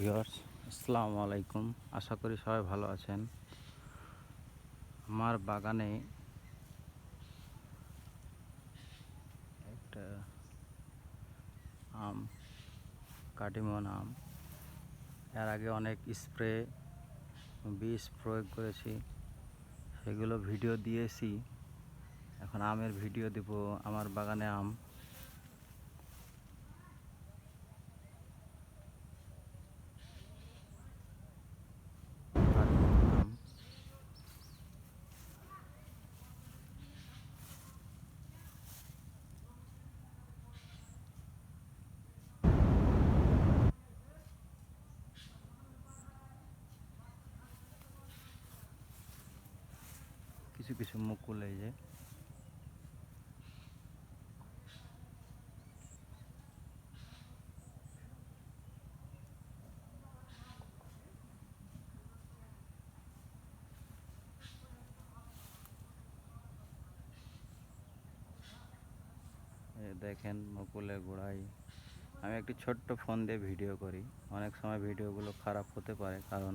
Viewers, আসসালামু আলাইকুম। আশা করি সবাই ভালো আছেন। আমার বাগানে একটা আম, কাটিমন আম। এর আগে অনেক স্প্রে বিষ প্রয়োগ করেছি। সেগুলো ভিডিও দিয়েছি। এখন আমের ভিডিও দেব। আমার বাগানে আম কাটিমন আম কিছু কিছু মুকুল এই যে। দেখেন মুকুলের গোড়ায় আমি একটি ছোট্ট ফোন দিয়ে ভিডিও করি। অনেক সময় ভিডিওগুলো খারাপ হতে পারে, কারণ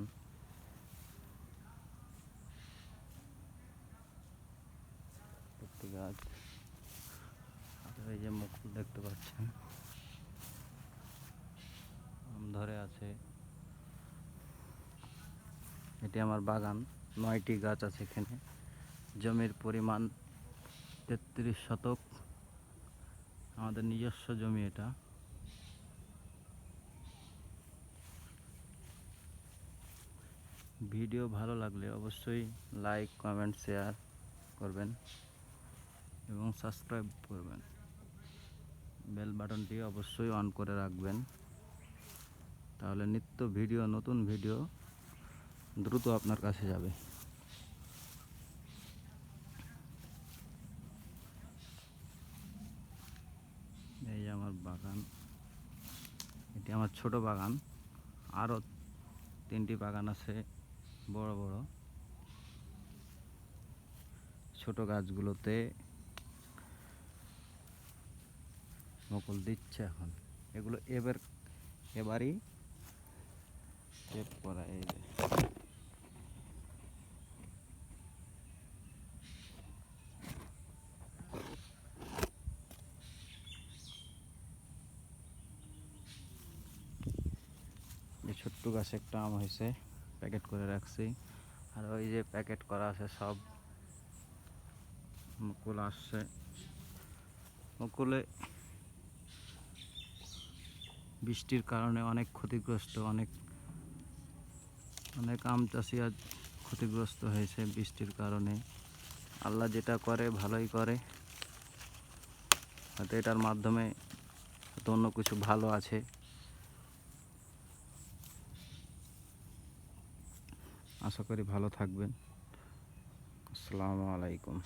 একটি গাছ এই যে মুকুল দেখতে পাচ্ছেন ধরে আছে। এটি আমার বাগান, নয়টি গাছ আছে এখানে। জমির পরিমাণ তেত্রিশ শতক। আমাদের নিজস্ব জমি এটা। ভিডিও ভালো লাগলে অবশ্যই লাইক, কমেন্ট, শেয়ার করবেন। এবং সাবস্ক্রাইব করবেন। বেল বাটনটি অবশ্যই অন করে রাখবেন। তাহলে নিত্য ভিডিও, নতুন ভিডিও দ্রুত আপনার কাছে যাবে। এই আমার বাগান। এটি আমার ছোট বাগান। আরও তিনটি বাগান আছে বড় বড়। ছোট গাছগুলোতে মুকুল দিচ্ছে এখন। এগুলো এবার, এবারই চেক করা, এই যে। ছোট্ট গাছে একটা আম হয়েছে, প্যাকেট করে রাখছি। আর ওই যে প্যাকেট করা আছে সব, মুকুল আসছে। মুকুলে বৃষ্টির কারণে অনেক ক্ষতিগ্রস্ত, অনেক অনেক আম চাষি আজ ক্ষতিগ্রস্ত হয়েছে বৃষ্টির কারণে। আল্লাহ যেটা করে ভালোই করে। হয়তো এটার মাধ্যমে অন্য কিছু ভালো আছে। আশা করি ভালো থাকবেন। আসসালামু আলাইকুম।